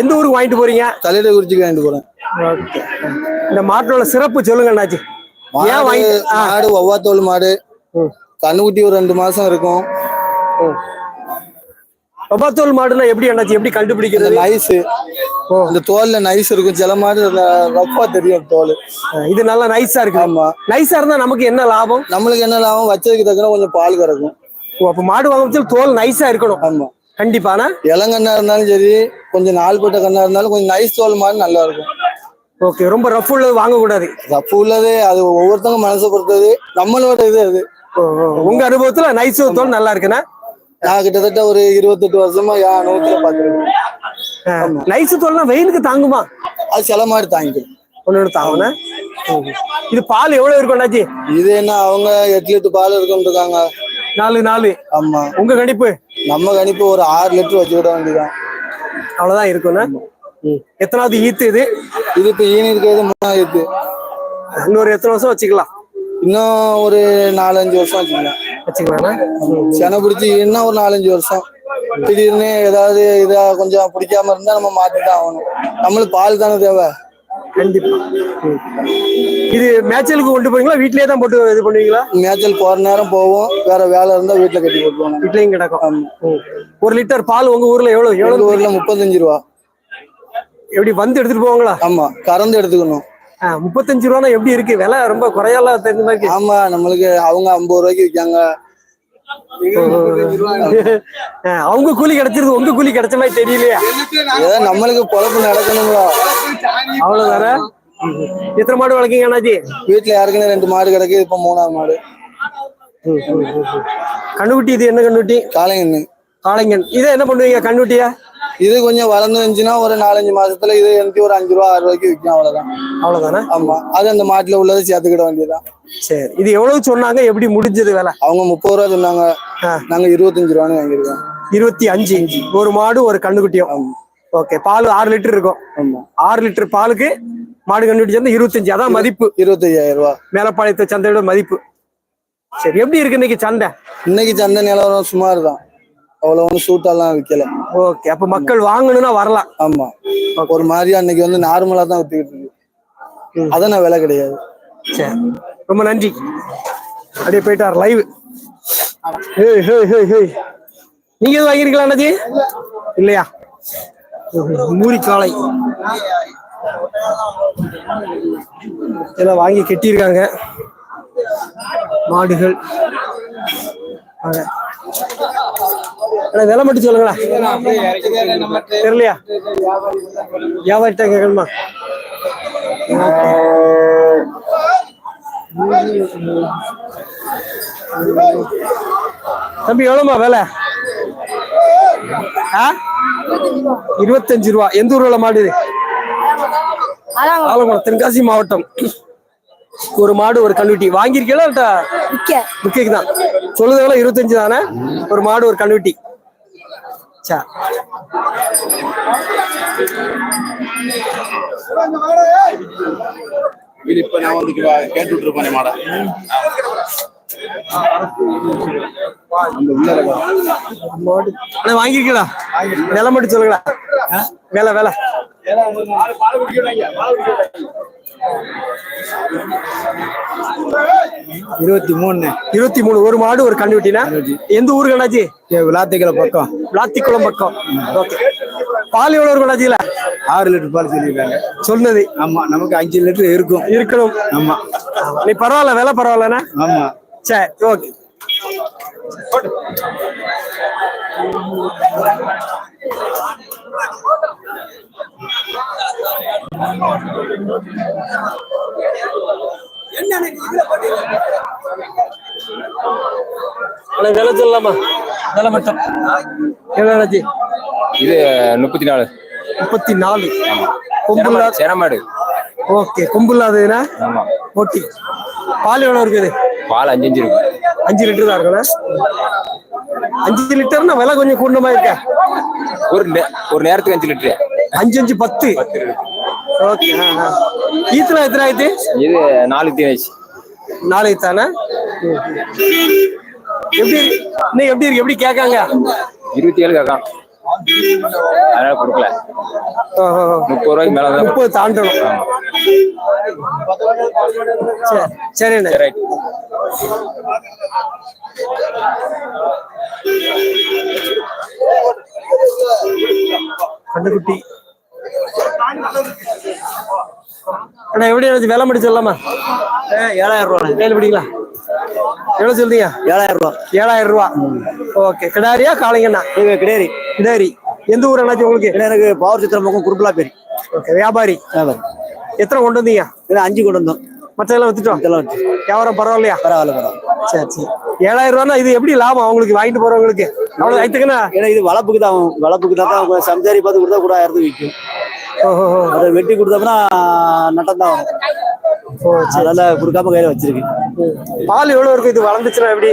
எந்த ஊருக்கு வாங்கிட்டு போறீங்க? தலையிட குறிச்சிக்கு வாங்கிட்டு போறேன். ஓகே. இந்த மாட்டோட சிறப்பு சொல்லுங்க அண்ணாச்சி. ஏன் ஆ, மாடு ஒவ்வாத்தோல் மாடு. கண்ணுக்குட்டி ஒரு ரெண்டு மாசம் இருக்கும். ஒப்பாத்தோல் மாடுனா எப்படி அண்ணாச்சி? எப்படி கண்டுபிடிக்கிறது? நைஸ் ஓ. இந்த தோல்ல நைஸ் இருக்கும். சில மாடு ரஃபா தெரியும் தோல். இது நல்லா நைஸா இருக்கு ஆமா. நைஸா இருந்தா நமக்கு என்ன லாபம்? நம்மளுக்கு என்ன லாபம்? வச்சதுக்கு தக்கன கொஞ்சம் பால் கறக்கும். அப்ப மாடு வாங்குறதுக்கு தோல் நைஸா இருக்கணும். ஆமா. கண்டிப்பானா இளங்கண்ணா இருந்தாலும் சரி கொஞ்சம் நாள் போட்ட கண்ணா இருந்தாலும் கொஞ்சம் நைஸ் தோல் மாதிரி நல்லா இருக்கும். ஓகே ரொம்ப ரஃப் உள்ளது வாங்க கூடாது ரஃப் உள்ளது அது ஒவ்வொருத்தவங்க மனசை பொறுத்தது நம்மளோட இது அது. உங்க அனுபவத்துல நைஸ் தோல் நல்லா இருக்குண்ணா நான் கிட்டத்தட்ட ஒரு இருபத்தெட்டு வருஷமா என் அனுபவத்துல பாத்துருக்கேன். நைஸ் தோல்னா வெயிலுக்கு தாங்குமா? அது சில மாடு தாங்கிக்கும். ஒன்னொன்னு தாங்கண்ணா இது பால் எவ்வளவு இருக்கும் அண்ணாச்சி? இது என்ன அவங்க எட்டு லிட்டர் பால் இருக்குன்னு இருக்காங்க. நாலு நாலு. ஆமா. உங்க கணிப்பு? நம்ம கணிப்பு ஒரு ஆறு லிட்டர் வச்சுக்கிட வேண்டியதான் அவ்வளவுதான் இருக்கும்ண்ணா எத்தனாவது ஈத்து இது? இது இப்ப ஈனி இருக்கிறது மூணாயிரத்து இன்னொரு எத்தனை வருஷம் வச்சுக்கலாம்? இன்னும் ஒரு நாலஞ்சு வருஷம் வச்சுக்கலாம். வச்சுக்கலாம்ண்ணா செனை பிடிச்சி இன்னும் ஒரு நாலஞ்சு வருஷம். திடீர்னு ஏதாவது இதா கொஞ்சம் பிடிக்காம இருந்தா நம்ம மாத்தி தான் ஆகணும். நம்மளுக்கு பால் தானே தேவை. கண்டிப்பா. இது மேய்ச்சலுக்கு கொண்டு போவீங்களா வீட்லயே தான் போட்டு இது பண்ணுவீங்களா? மேய்ச்சல் போற நேரம் போவோம். வேற வேலை இருந்தா வீட்டுல கட்டி போட்டுருவோம் வீட்லயும் கிடக்கும். ஒரு லிட்டர் பால் உங்க ஊர்ல எவ்வளவு? எவ்வளவு ஊர்ல முப்பத்தஞ்சு ரூபா. எப்படி வந்து எடுத்துட்டு போவாங்களா? ஆமா. கறந்து எடுத்துக்கணும். முப்பத்தஞ்சு ரூபானா எப்படி இருக்கு? விலை ரொம்ப குறையெல்லாம் தெரிஞ்ச மாதிரி. ஆமா நம்மளுக்கு அவங்க ஐம்பது ரூபாய்க்கு விற்காங்க. அவங்க கூலி கிடைச்சிருது உங்க கூலி கிடைச்ச மாதிரி தெரியலையா. ஏதோ நம்மளுக்கு பொழப்பு நடக்கணுங்களா அவ்வளவுதானே? எத்தனை மாடு வளர்க்கீங்க அண்ணாச்சி? வீட்டுல யாருக்குன்னு ரெண்டு மாடு கிடக்கு இப்ப மூணாவது மாடு. கண்ணுக்குட்டி இது என்ன கண்ணுக்குட்டி? காளைங்கன்னு காளைங்கன் இதை என்ன பண்ணுவீங்க கண்ணுக்குட்டியா? இது கொஞ்சம் வளர்ந்து வந்துச்சுன்னா ஒரு நாலஞ்சு மாசத்துல இது எனக்கு ஒரு அஞ்சு ரூபா ஆறு ரூபாய்க்கு விற்கும் அவ்வளவுதான். அவ்வளவுதானே? ஆமா. அது அந்த மாட்டுல உள்ளதை சேர்த்துக்கிட வேண்டியதுதான். சரி. இது எவ்வளவு சொன்னாங்க? எப்படி முடிஞ்சது விலை? அவங்க முப்பது ரூபா சொன்னாங்க. நாங்க இருபத்தஞ்சு ரூபான்னு வாங்கியிருக்கோம். இருபத்தி அஞ்சு ஒரு மாடு ஒரு கண்ணுக்குட்டியும். ஓகே. பால் ஆறு லிட்டர் இருக்கும். ஆமா. ஆறு லிட்டர் பாலுக்கு மாடு கண்டுபிடி சேர்ந்து இருபத்தஞ்சு. அதான் மதிப்பு. இருபத்தையாயிரம் ரூபா. மேலப்பாளையத்து சந்தையோட மதிப்பு. சரி. எப்படி இருக்கு இன்னைக்கு சந்தை? இன்னைக்கு சந்தை நிலவரம் சுமார் தான் அவ்வளவு ஒன்றும் சூட்டெல்லாம் விற்கல ஓகே அப்ப மக்கள் வாங்கணும்னா வரலாம். ஆமா. ஒரு மாதிரி அன்னைக்கு வந்து நார்மலா தான் வித்துக்கிட்டு இருக்கு. அதான் விலை கிடையாது. சரி ரொம்ப நன்றி. அப்படியே போயிட்டார் லைவ் ஏய் ஹேய் ஹேய் ஹேய் நீங்க எதுவும் வாங்கிருக்கலாம் அண்ணாஜி இல்லையா? மூரி காளை இதெல்லாம் வாங்கி கட்டியிருக்காங்க. மாடுகள். விலை மட்டும் சொல்லுங்களேன் தெரியலையா? வியாபாரிட்ட கேட்கணுமா? தம்பி எவ்வளோமா விலை? ஆ? இருபத்தஞ்சு ரூபா. எந்த ஊர்ல மாடு இது? ஆலங்குளம். தென்காசி மாவட்டம். ஒரு மாடு ஒரு கண்ணுட்டி வாங்கியிருக்கீங்களா புக்கைக்கு தான். சொல்லுது எவ்வளோ இருபத்தஞ்சு தானே? ஒரு மாடு ஒரு கண்ணுட்டி சா. இது இப்ப நான் வந்து கேட்டுட்டு இருப்பேன் மாட. வாங்கியிருக்கீங்களா விலை மட்டும் சொல்லுங்களா விலை விலை. இருபத்தி மூணு. இருபத்தி மூணு. ஒரு மாடு ஒரு கண்ணுட்டினா எந்த ஊருக்கு அண்ணாச்சி? விளாத்திக்கல பக்கம். விளாத்திக்குளம் பக்கம். ஓகே பால் எவ்வளவு இருக்கும் அண்ணாச்சியில? ஆறு லிட்டர் பால் சொல்லியிருக்காங்க. சொன்னது. ஆமா நமக்கு அஞ்சு லிட்டர் இருக்கும். இருக்கணும். ஆமா. நீ பரவாயில்ல விலை பரவாயில்லண்ணா. ஆமா. சரி ஓகே. விலை சொல்லலாமா விலை மட்டும். எவ்வளோ இது முப்பத்தி நாலு முப்பத்தி நாலு கொம்புல்லா சேரமாடு ஓகே கொம்புல்லாதுன்னா ஆமா. ஓட்டி பால் எவ்வளோ இருக்குது? பால் அஞ்சு அஞ்சு இருக்கு. அஞ்சு லிட்டர் தான் இருக்குண்ணா அஞ்சு லிட்டர்னா விலை கொஞ்சம் கூண்டமா இருக்கா? ஒரு ஒரு நேரத்துக்கு அஞ்சு லிட்டரு அஞ்சு அஞ்சு பத்து. ஓகே ஈத்துல எத்தனை ஆயிடுச்சு இது நாலு தீனாச்சு நாளைக்கு தானே எப்படி இன்னும் எப்படி இருக்கு? எப்படி கேட்காங்க? இருபத்தி ஏழு கேட்கான். அதனால கொடுக்கல. முப்பது ரூபாய்க்கு மேல முப்பது தாண்டணும். சரி சரிண்ணே சரி ரைட். கண்டுக்குட்டி அண்ணா எப்படி எனக்கு விலை மட்டும் சொல்லலாமா ஏழாயிரம் ரூபா கையில் பிடிங்களா எவ்வளோ சொல்றீங்க? ஏழாயிரம் ரூபா. ஏழாயிரம் ரூபா. ஓகே. கிடாரியா காளைங்கண்ணா? இது கிடையாது கிடாரி. எந்த ஊர் அண்ணாச்சி உங்களுக்கு? எனக்கு பவர் சித்திரம் பக்கம் குறுப்பலா பேர் ஓகே வியாபாரி. வியாபாரம் எத்தனை கொண்டு வந்தீங்க? அஞ்சு கொண்டு வந்தோம். மற்றதெல்லாம் வித்துட்டோம். இதெல்லாம் வியாபாரம் பரவாயில்லையா? பரவாயில்ல பரவாயில்ல சரி சரி. ஏழாயிரம் ரூபான்னா இது எப்படி லாபம் அவங்களுக்கு வாங்கிட்டு போறவங்களுக்கு? அவ்வளவு ஆயிட்டுக்குண்ணா ஏன்னா இது வளப்புக்கு தான் ஆகும். வளப்புக்கு தான் தான் சம்சாரி பார்த்து கொடுத்தா கூட ஆயிரத்து விற்கும் அதை வெட்டி கொடுத்தோம்னா நட்டம் தான் வரும். அதனால கொடுக்காம கையில வச்சிருக்கேன் பால் எவ்வளவு இருக்கும் இது வளர்ந்துச்சுன்னா எப்படி?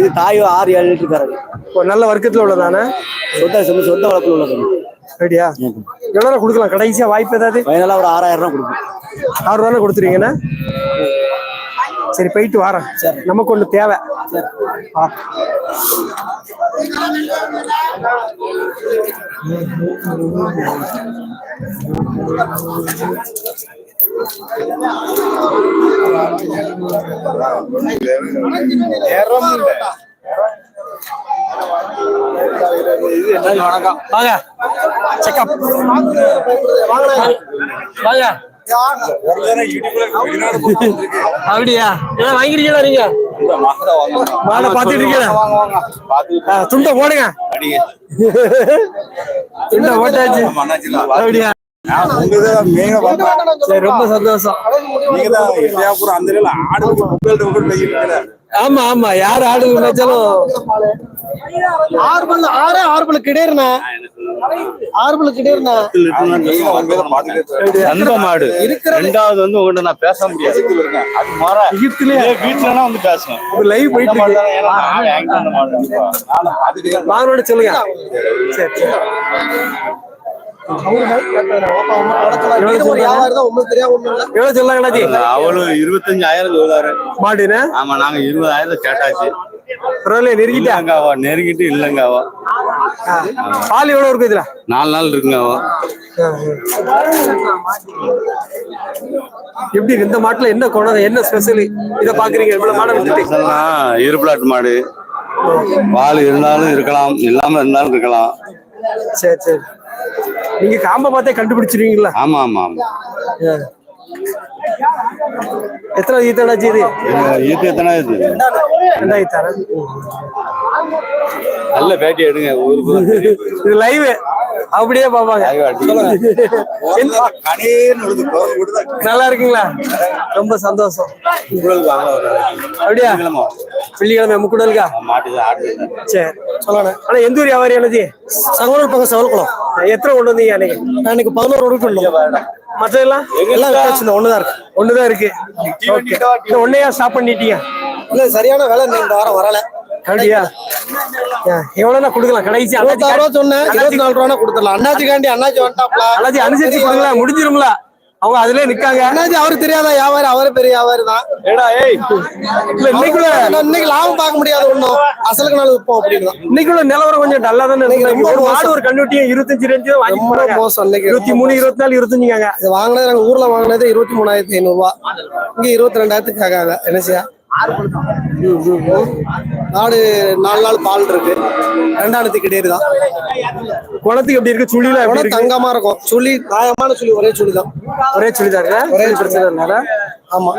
இது தாய் ஆறு ஏழு லிட்டர் ஒரு நல்ல வர்க்கத்துல உள்ளதானே? சொந்த சொந்த சொந்த வளர்ப்புல உள்ளது. அப்படியா எவ்வளவு கொடுக்கலாம்? கடைசியா வாய்ப்பு ஏதாவது? ஃபைனலாக ஒரு ஆறாயிரம் ரூபா கொடுக்கும் ஆறு ரூபா கொடுத்துருவீங்கண்ணா? சரி போயிட்டு வரேன். நமக்கு ஒண்ணு தேவை. ஆ. வாங்க செக்அப் வாங்க அப்படியா ஏன் வாங்கிருக்கீங்களா நீங்க மாடை பாத்துட்டு இருக்கீங்களா ஆ, போடுங்க துண்டை போட்டாச்சு அப்படியா சரி ரொம்ப சந்தோஷம் ஆமா ஆமா. யார் ஆடு மேய்ச்சாலும் ஆறு பல்லு ஆறே ஆறு பல்லு கிடையாதுண்ணா ஆறு பல்லு கிடையாதுண்ணா நண்ப மாடு. ரெண்டாவது வந்து உங்கள்கிட்ட நான் பேச முடியாது. அது மாற வீட்டுலனா வந்து பேசுவேன் லைவ் போயிட்டு இந்த மாடு இருக்கு. தானே, ஏன்னா நான் வாங்கிட்டு வந்த மாடு கண்டிப்பா. வாங்கணும்னு சொல்லுங்க. சரி சரி. எவ்வளவு அண்ணாச்சி அவளும் இருபத்தஞ்சாயிரம் சொல்றாரு மாடுன்னு ஆமா நாங்க இருபதாயிரம் கேட்டாச்சு பரவாயில்ல நெருங்கிட்டா? இல்லங்க அவ நெருங்கிட்டு இல்லங்க அவ ஆ. பால் எவ்வளவு இருக்கும் இதுல? நாலு நாள் இருக்குங்க அவ எப்படி இருக்கு? இந்த மாட்டுல என்ன குணம்? என்ன ஸ்பெஷல் இத பாக்குறீங்க இவ்வளவு மாடை இருபிளாட்டு மாடு. பால் இருந்தாலும் இருக்கலாம் இல்லாம இருந்தாலும் இருக்கலாம். சரி சரி. நீங்க காம்ப பார்த்தே கண்டுபிடிச்சிருவீங்களா? ஆமா ஆமா ஆமா. எத்தனை ஈத்தனாச்சு இது இது ஈத்து எத்தனை இது? ரெண்டாயிரத்தாறு நல்ல பேட்டி எடுங்க ஊருக்கு இது லைவ் அப்படியே பாப்பாங்க என்ன- நல்லா இருக்குங்களா? ரொம்ப சந்தோஷம். அப்படியா? வெள்ளிக்கிழமை. முக்குடலுக்கா சரி சொல்லணும் ஆனா எந்த ஊர் வியாபாரி என்னது சங்கரூர் பக்கம் செவல்குளம். எத்தனை கொண்டு வந்தீங்க அன்னைக்கு? நான் இன்னைக்கு பதினோரு ரூபாய்க்கு பண்ணோம். மற்றதெல்லாம்? எல்லாம் ஒண்ணுதான் இருக்கு. ஒண்ணுதான் இருக்கு. ஓகே ஒன்னையா ஸ்டாப் பண்ணிட்டீங்க? இல்ல சரியான வேலை இந்த வாரம் வரல. அப்படியா? எவ்வளவுனா கொடுக்கலாம் கடைசி இருபத்தாறு ரூபா அண்ணாச்சி சொன்னேன் இருபத்தி நாலு ரூபா கொடுத்துடலாம். அண்ணாச்சிக்காண்டி அண்ணாச்சி வந்துட்டாப்ல. அண்ணாச்சி அனுசரிச்சு கொடுக்கலாம் முடிஞ்சிரும்ல. அவங்க அதுலயே நிக்காங்க. அண்ணாச்சி அவரு தெரியாத வியாபாரி அவரு பெரிய வியாபாரி தான். இல்ல இன்னைக்குள்ள இன்னைக்கு லாபம் பார்க்க முடியாது ஒண்ணும் அசலுக்கு நாள் விற்போம் அப்படின்னு இன்னைக்குள்ள நிலவரம் கொஞ்சம் டல்லா தானே ஒரு மாடு. ஒரு கண்ணுட்டியும் இருபத்தஞ்சு ரேஞ்சு ரொம்ப. மோசம் இன்னைக்கு. இருபத்தி மூணு இருபத்தி நாலு இருபத்தஞ்சுங்க இது வாங்கினது நாங்க ஊர்ல வாங்கினது இருபத்தி மூணாயிரத்தி ஐநூறு ரூபா இங்க இருபத்தி ரெண்டாயிரத்துக்கு கேட்காங்க என்ன செய்ய? நாடு நாலு நாள் பால் இருக்கு. ரெண்டாயிரத்தி கிடையாது தான். குணத்துக்கு எப்படி இருக்கு? எவ்வளவு இருக்கு? தங்கமா இருக்கும். சுழி நியாயமான சுழி ஒரே சுழி தான் ஒரே ஒரே பிரச்சனை ஆமா.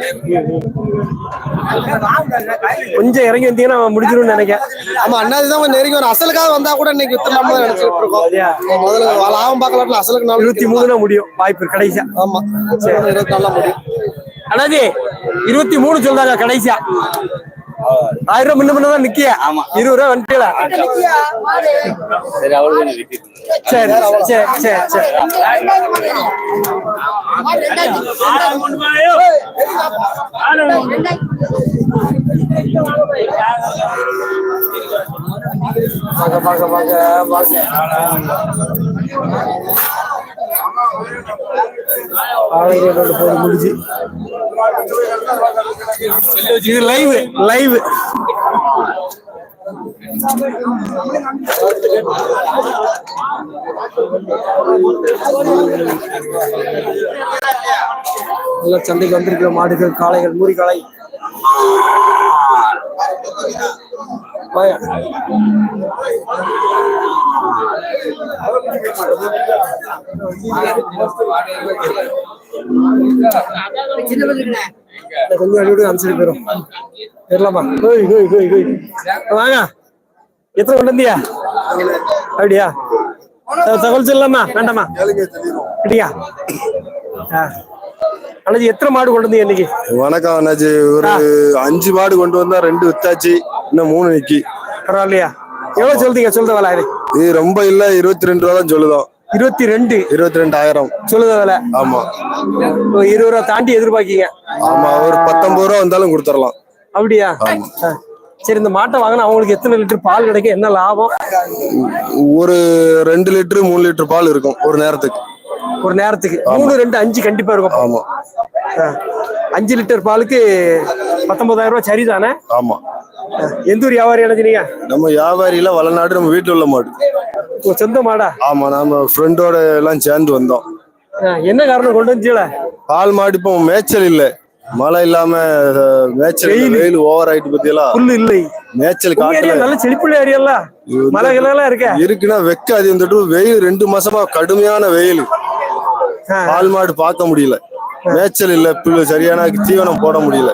கொஞ்சம் இறங்கி வந்தீங்கன்னா முடிஞ்சிரும்னு நினைக்கிறேன். ஆமா அண்ணாச்சி தான் கொஞ்சம் நெருங்கி வரும். அசலுக்காக வந்தா கூட இன்னைக்கு வித்துலாம தான் நினைச்சிட்டு இருக்கோம்? முதல்ல லாபம் பார்க்கலாம் அசலுக்கு நாள் இருபத்தி மூணுனா முடியும். வாய்ப்பு கடைசியா. ஆமா. இருபத்தி நாலாம் முடியும். அண்ணாஜி இருபத்தி மூணு சொல்றாங்க கடைசியா. ஆயிரம் ரூபாய் முன்ன முன்னதான் நிக்கிய. இருபது ரூபா வந்துட்டீங்களா சரி அவளுக்கு சரி சரி சரி சரி. பாக்க பாக்க பாக்க பாக்க. ஆளுங்க முடிஞ்சு. இது லைவ் லைவ் நல்ல சந்தைக்கு வந்திருக்கிற மாடுகள் காளைகள் மூறி காளை வாயா. கொஞ்சம் அடியோடு அனுப்பிச்சிட்டு போயிடும் தெரியலாமா ஹோய் ஹோய் ஹோய் ஹோய். வாங்க. எத்தனை கொண்டு வந்தியா? அப்படியா? தகவல் சொல்லலாமா? வேண்டாமா? அப்படியா? அண்ணாஜி எத்தனை மாடு கொண்டு வந்தீங்க இன்னைக்கு? வணக்கம் அண்ணாச்சி ஒரு அஞ்சு மாடு கொண்டு வந்தா ரெண்டு வித்தாச்சு இன்னும் மூணு நிக்கி. பரவாயில்லையா? எவ்வளவு சொல்றீங்க? சொல்ற வேலை? இது ரொம்ப இல்ல இருபத்தி ரெண்டு ரூபா தான் சொல்லுதோம். இருபத்தி ரெண்டு. இருபத்தி ரெண்டாயிரம். சொல்லுத வேலை. ஆமா. ஒரு இருபது ரூபா தாண்டி எதிர்பார்க்கீங்க. ஆமா ஒரு பத்தொன்பது ரூபா வந்தாலும் கொடுத்துடலாம். அப்படியா. சரி இந்த மாட்டை வாங்கினா அவங்களுக்கு எத்தனை லிட்டர் பால் கிடைக்கும் என்ன லாபம்? ஒரு ரெண்டு லிட்டரு மூணு லிட்டர் பால் இருக்கும் ஒரு நேரத்துக்கு. ஒரு நேரத்துக்கு. மூணு ரெண்டு அஞ்சு கண்டிப்பா இருக்கும். ஆமா. அஞ்சு லிட்டர் பாலுக்கு பத்தொன்பதாயிரம் ரூபாய் சரிதானே? ஆமா. எந்த ஊர் வியாபாரி நினைச்சீங்க நம்ம வியாபாரியில வளநாடு நம்ம வீட்டுல உள்ள மாடு. உங்க சொந்த மாடா? ஆமா நாம ஃப்ரெண்டோட எல்லாம் சேர்ந்து வந்தோம். என்ன காரணம் கொண்டு வந்துச்சுல? பால் மாடு இப்போ மேய்ச்சல் இல்ல. மழை இல்லாம மேய்ச்சல். வெயில். ஓவர் ஆயிட்டு பத்தியெல்லாம் புல்லு இல்லை. மேய்ச்சல் காட்டுல. நல்ல செழிப்புள்ள ஏரியால மலை கிளெல்லாம் இருக்க. இருக்குன்னா வெக்க அது வந்துட்டு வெயில் ரெண்டு மாசமா கடுமையான வெயில். பால் மாடு பார்க்க முடியல. மேய்ச்சல் இல்ல புல்லு சரியான தீவனம் போட முடியல.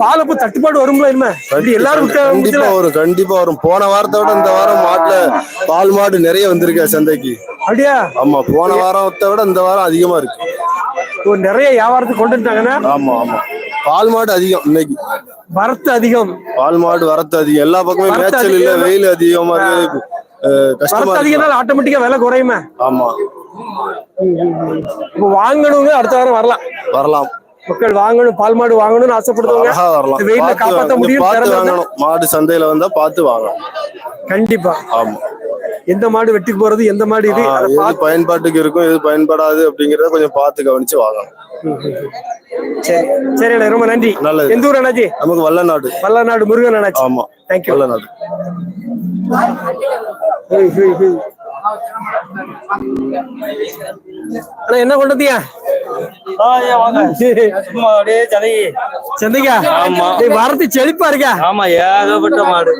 பால் அப்ப தட்டுப்பாடு வரும்ல இப்படி எல்லாரும் கண்டிப்பா. வரும் கண்டிப்பா வரும். போன வாரத்தை விட இந்த வாரம் மாட்டுல பால் மாடு நிறைய வந்திருக்கா சந்தைக்கு. அப்படியா? ஆமா போன வாரத்தை விட இந்த வாரம் அதிகமா இருக்கு. நிறைய வியாபாரத்துக்கு கொண்டு வந்துட்டாங்கன்னா ஆமா ஆமா. பால் மாடு அதிகம் இன்னைக்கு. வரத்து அதிகம். பால் மாடு வரத்து அதிகம். எல்லா பக்கமும் மேய்ச்சல் இல்ல. வெயில் அதிகமா இருக்கு. கஷ்டமா அதிகம்னால ஆட்டோமேட்டிக்கா விலை குறையுமே? ஆமா. இப்ப வாங்கணுங்க அடுத்த வாரம் வரலாம். வரலாம். மக்கள் வாங்கணும் பால் மாடு வாங்கணும்னு ஆசைப்படுறவங்க அழகா வரலாம். இந்த வெயில்ல பார்த்து காப்பாத்த வாங்க. முடியும் மாடு சந்தையில வந்தா பார்த்து வாங்கணும் கண்டிப்பா. ஆமா. எந்த மாடு வெட்டிக்கு போறது எந்த மாடு இது பயன்பாட்டுக்கு இருக்கும் எது பயன்படாது அப்படிங்கறத கொஞ்சம் பார்த்து கவனிச்சு வாங்கணும். சரி. சரி ரொம்ப நன்றி. நல்லது. எந்த ஊர் அண்ணாச்சி? நமக்கு வல்லநாடு. வல்லநாடு முருகன் அண்ணாச்சி. ஆமா. தேங்க்யூ வல்லநாடு. அண்ணா என்ன கொண்டு வந்தீங்க சந்தைக்கா? வரத்து செழிப்பா இருக்கா? ஆமா ஏகப்பட்ட மாடு.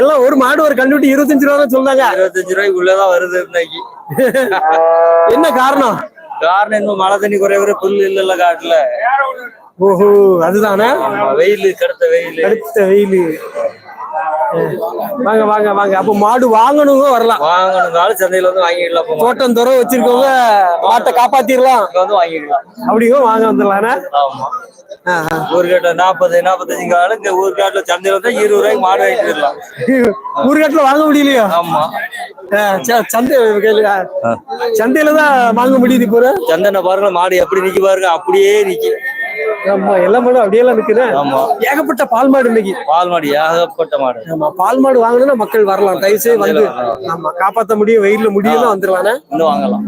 எல்லாம் ஒரு மாடு ஒரு கண்டுபிடி இருபத்தஞ்சு ரூபா சொன்னாங்க. இருபத்தஞ்சு ரூபாய்க்கு உள்ளதான் வருது இன்னைக்கு. என்ன காரணம்? காரணம் இன்னும் மழை தண்ணி குறைவர புல்லு இல்ல காட்டுல. ஓஹோ அதுதானே? வெயில் கடுத்த வெயில். அடுத்த வெயில். வாங்க வாங்க வாங்க. அப்ப மாடு வாங்கணுங்க வரலாம். வாங்கணும்னாலும் சந்தையில வந்து வாங்கிடலாம். தோட்டம் துறை வச்சிருக்கவங்க மாட்டை காப்பாத்திரலாம் இங்க வந்து வாங்கிடலாம். அப்படியும் வாங்க வந்துடலாம்னா ஆமா. ஊர்காட்டுல நாற்பது நாற்பத்தஞ்சு காலம் இங்க ஊர்காட்டுல சந்தையில வந்து இருபது ரூபாய்க்கு மாடு வாங்கிட்டு போயிடலாம். ஊர்காட்டுல வாங்க முடியலையா? ஆமா. சந்தை சந்தையில தான் வாங்க முடியுது இப்போ? சந்தன பாருங்க மாடு எப்படி நிக்கி பாருங்க அப்படியே நிக்கி ஆமா எல்லா மாடும் அப்படியே எல்லாம் நிக்குது? ஆமா. ஏகப்பட்ட பால் மாடு இன்னைக்கு. பால் மாடு ஏகப்பட்ட மாடு. ஆமா பால் மாடு வாங்கணும்னா மக்கள் வரலாம். தயவு செய்து வந்து ஆமா காப்பாத்த முடியும் வெயில்ல முடியும் வந்துருவானே? இன்னும் வாங்கலாம்.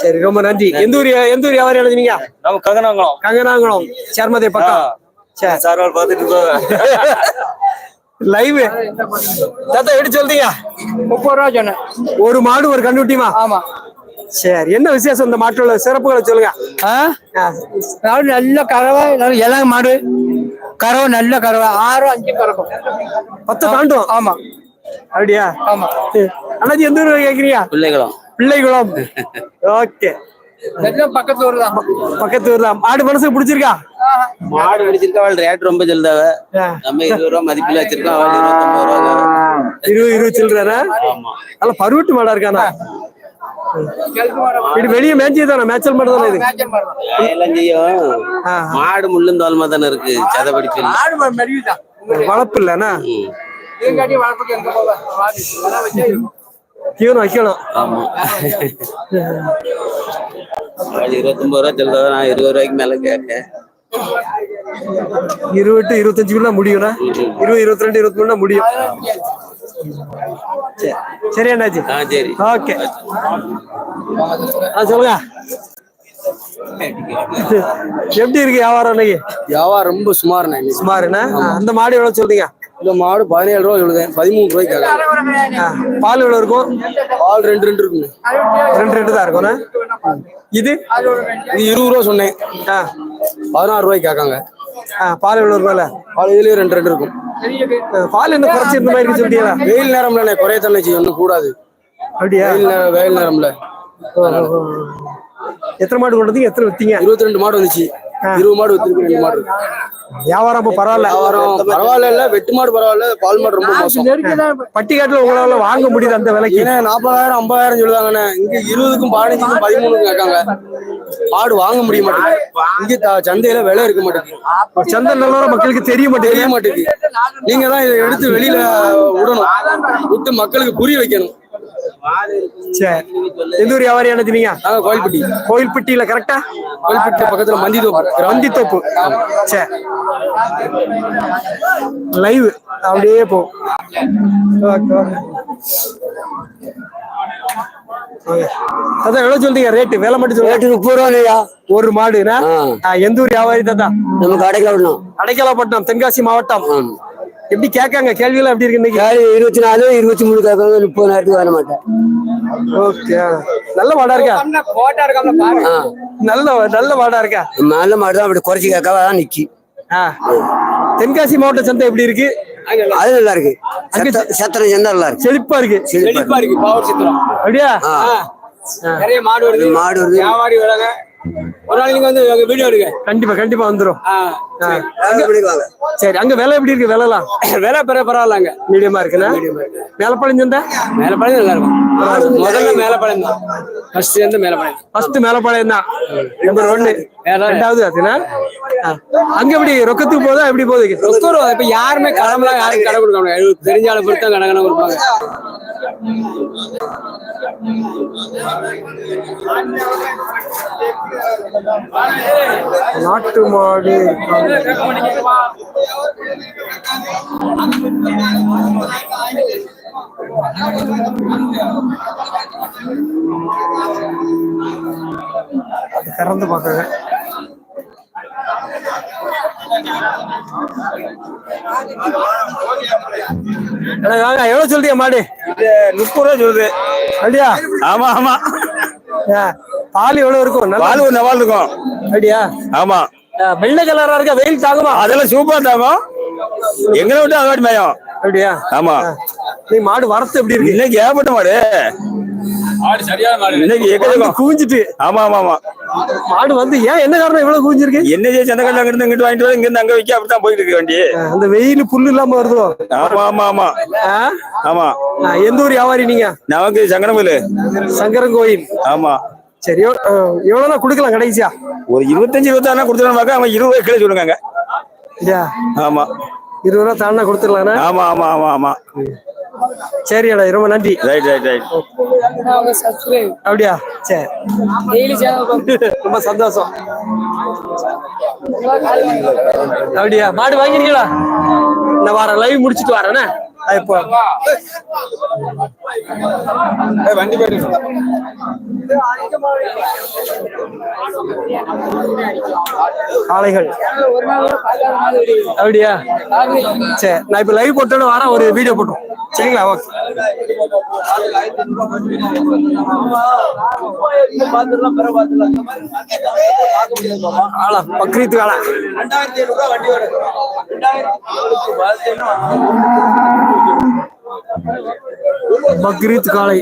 சரி ரொம்ப நன்றி. எந்த ஊர் எந்த ஊர் வியாபாரி எழுதுனீங்க நம்ம கங்கனாங்குளம். கங்கனாங்குளம். சேர்மதை பக்கம். சரி சார்வால் பார்த்துட்டு போவேன் லைவ் தாத்தா எப்படி சொல்றீங்க? முப்பது ரூபா சொன்னேன். ஒரு மாடு ஒரு கண்டுட்டிமா ஆமா. சரி என்ன விசேஷம் இந்த மாட்டோட சிறப்புகளை சொல்லுங்க. அதாவது நல்ல கறவை நல்ல இளங்க மாடு. கறவை நல்ல கறவை. ஆறு அஞ்சு கறக்கும். பத்து தாண்டும்? ஆமா. அப்படியா? ஆமா. அண்ணாச்சி எந்த ஊர் கேக்குறீங்க? பிள்ளைகளும். பிள்ளைகுளம். ஓகே. பக்கத்து ஊர் தான். பக்கத்து ஊர் தான். மாடு மனசுக்கு பிடிச்சிருக்கா? மாடு பிடிச்சிருக்கா அவள் ரேட் ரொம்ப சொல்லுதாவ ஆ, நம்ம இருபது ரூபா மதிப்பில் வச்சிருக்கோம் அவள் இருபத்தொன்பது ரூபா இருபது இருபது சில்லற ஆமா. நல்ல பருவட்டு மாடா இருக்கானா? இது வெளியே மேய்ச்சி தானே? மேய்ச்சல் மாடு தானே இது? எல்லாம் செய்யும் ஆ, மாடு முள்ளும் தோல்மா தானே இருக்கு ஆடு மெருகுதான் வளர்ப்பு இல்லைண்ணா தீவனம் வைக்கணும். ஆமா. இருபத்தொன்பது ரூபா சொல்லுதா நான் இருபது ரூபாய்க்கு மேல கேட்டேன். இருபது இருபத்தஞ்சுக்குள்ள முடியும்னா? இருபது இருபத்தி ரெண்டு இருபத்தி மூணுனா முடியும். சரி சரி அண்ணாச்சி. ஆ சரி. ஓகே. ஆ சொல்லுங்க. எப்படி இருக்கு வியாபாரம் இன்னைக்கு? வியாபாரம் ரொம்ப சுமார்ண்ணே. சுமாருண்ணா? அந்த மாடு எவ்வளவு சொல்றீங்க? இந்த மாடு பதினேழு ரூபா சொல்லுதேன் பதிமூணு ரூபாய்க்கு பால் எவ்வளவு இருக்கும்? பால் ரெண்டு ரெண்டு இருக்குங்க ரெண்டு ரெண்டு தான் இருக்கும்ண்ணா? இது? இது இருபது ரூபா சொன்னேன். பதினாறு ரூபாய்க்கு கேட்காங்க. பால் எவ்வளவு இருக்கும்ல பால் இதுலயும் ரெண்டு ரெண்டு இருக்கும். பால் என்ன குறைச்சி இருந்த மாதிரி சொல்லிட்டீங்களா வெயில் நேரம்ல குறைய தண்ணி ஒன்றும் கூடாது. அப்படியா? வெயில் நேரம் வெயில் நேரம்ல. எத்தனை மாடு கொண்டு வந்தீங்க? எத்தனை வித்தீங்க? இருபத்தி ரெண்டு மாடு வந்துச்சு. இருபது மாடு வித்துருக்கு ரெண்டு மாடு. வியாபாரம் அப்ப பரவாயில்ல. வியாபாரம் பரவாயில்ல இல்ல வெட்டு மாடு பரவாயில்ல பால் மாடு ரொம்ப மோசம். பட்டிக்காட்டுல உங்களால வாங்க முடியுது அந்த விலைக்கு. ஏன்னா நாற்பதாயிரம் ஐம்பதாயிரம் சொல்லுதாங்கண்ணே இங்க இருபதுக்கும் பதினஞ்சுக்கும் பதிமூணுக்கும் கேட்காங்க. மாடு வாங்க முடிய மாட்டேங்குது. இங்க சந்தையில விலை இருக்க மாட்டேங்குது. சந்தை நிலவரம் மக்களுக்கு தெரிய தெரிய மாட்டேங்குது மாட்டேங்குது. நீங்க தான் இதை எடுத்து வெளியில விடணும். விட்டு மக்களுக்கு புரிய வைக்கணும். சரி எந்த ஊர் கோயில்பட்டி. கோயில்பட்டியில கரெக்டா கோயில்பட்டி பக்கத்துல மந்தி தோப்பு வந்தித்தோப்பு சரி லைவ் அப்படியே போ. அதான் எவ்வளவு சொல்றீங்க? ரேட்டு வேலை மட்டும் சொல்லுங்க. முப்பது ரூபாய்யா ஒரு மாடுனா ஆ, எந்த ஊர் வியாபாரி தாத்தா? நம்ம விடணும் அடைக்கலாப்பட்டினம் தென்காசி மாவட்டம். எப்படி கேட்காங்க? கேள்வியெல்லாம் எப்படி இருக்கு இன்னைக்கு? இருபத்தி நாலு இருபத்தி மூணு கேட்கறது முப்பது நேரத்துக்கு வர மாட்டேன். ஓகே. நல்ல மாடா இருக்கா. நல்ல நல்ல மாடா இருக்கா? நல்ல மாடு தான் அப்படி குறைச்சி கேட்காம தான் நிக்கி. தென்காசி மாவட்ட சந்தை எப்படி இருக்கு? அது நல்லா இருக்கு. சத்த- சத்திரம் சந்தை நல்லா இருக்கு. செழிப்பா இருக்கு. செழிப்பா இருக்கு. பாவர் சித்திரம் அப்படியா. நிறைய மாடு வருது. மாடு வருது. வியாபாரி வராங்க. ஒரு நாள் நீங்க வந்து வீடியோ எடுங்க. கண்டிப்பா கண்டிப்பா வந்துரும். சரி. அங்க விலை எப்படி இருக்கு? விலைலாம்? விலை பெற பரவாயில்லங்க. மீடியமா இருக்குண்ணா மேல பழஞ்சந்தா மேல பழம் நல்லா இருக்கும். முதல்ல மேல பழம் தான் ஃபர்ஸ்ட் இருந்து மேல பழம் ஃபர்ஸ்ட் மேல பழையம் தான் நம்பர் ஒன்னு ரெண்டாவது அதுனா. அங்க எப்படி ரொக்கத்துக்கு போதா எப்படி போகுது ஒத்தூர் இப்ப யாருமே கடமெல்லாம் யாரும் கடை கொடுக்க முடியாது தெரிஞ்ச ஆளை பொறுத்த கடை கடை கொடுப்பாங்க. நாட்டு மாடு அது திறந்து வாங்க எவ்வளவு சொல்றீங்க மாடு? முப்பது ரூபா சொல்லுது. அப்படியா? ஆமா ஆமா. பால் எவ்வளவு இருக்கும்? நல்லா பால் ஒரு நவால் இருக்கும். அப்படியா? ஆமா. வெள்ளை கலரா இருக்கா? வெயில் தாங்குமா? அதெல்லாம் சூப்பர் தாகும் எங்களை விட்டு அது வாட்டி மயம். அப்படியா? ஆமா. நீ மாடு வரத்து எப்படி இருக்கு? இன்னைக்கு ஏகப்பட்ட மாடு. இன்னைக்கு வந்து எக்கச்சக்கம் கூஞ்சிட்டு ஆமா ஆமா ஆமா. மாடு வந்து ஏன் என்ன காரணம் இவ்வளவு கூஞ்சிருக்கு என்ன செய்ய சந்தக்கல்ல அங்கிருந்து இங்கிட்டு வாங்கிட்டு வர? இங்கிருந்து அங்க வைக்க அப்படித்தான் போயிட்டு இருக்கு வண்டி. ஆ, அந்த வெயில் புல்லு இல்லாம வருதோ? ஆமா ஆமா ஆமா. ஆ? ஆமா. எந்த ஊர் வியாபாரி நீங்க? நமக்கு சங்கடமில்லு சங்கரன் கோயில். ஆமா. சரி எவ்வ- ஆ, எவ்வளவுனா கொடுக்கலாம் கடைசியா? ஒரு இருபத்தஞ்சு இருபத்தாறு கொடுத்துருவாங்க அவங்க இருபது ரூபாய் கீழே சொல்லுங்க இல்லையா ஆமா. இருபது ரூபா தாண்டா கொடுத்துடலாண்ணா? ஆமா ஆமா ஆமா ஆமா. சரி அண்ணா ரொம்ப நன்றி. ரைட் ரைட் ரைட் அப்படியா? சரி. ரொம்ப சந்தோஷம். அப்படியா? மாடு வாங்கிருக்கீங்களா? இந்த வாரம் லைவ் முடிச்சிட்டு வரேண்ணே இப்போ வண்டி போயிட்டு அப்படியா? சரி நான் இப்ப லைவ் போட்டோன்னு வரேன் ஒரு வீடியோ போட்டோம் சரிங்களா? ஓகே. ஆளா பக்ரீத் வேலை பக்ரீத் காளை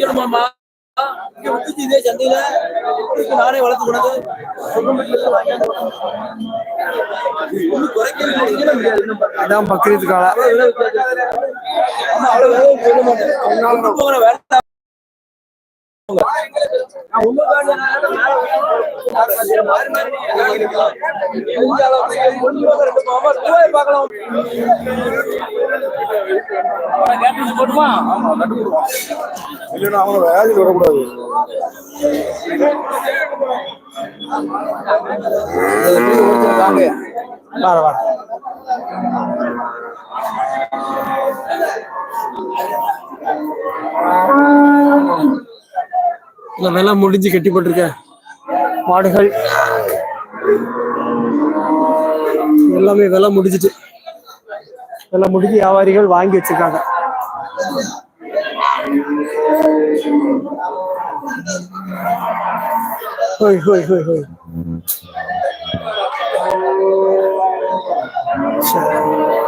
நானே வளர்த்து கொண்டது இதான் பக்ரீத் காளை இல்லைன்னா அவங்க வேலையில் விடக்கூடாது வர வர இந்த வெள்ளம் முடிஞ்சு கட்டி போட்டிருக்க மாடுகள். எல்லாமே விலை முடிஞ்சிட்டு. விலை முடிஞ்சு வியாபாரிகள் வாங்கி வச்சிருக்காங்க. ஹோய் ஹோய் ஹோய் ஹோய். சரி.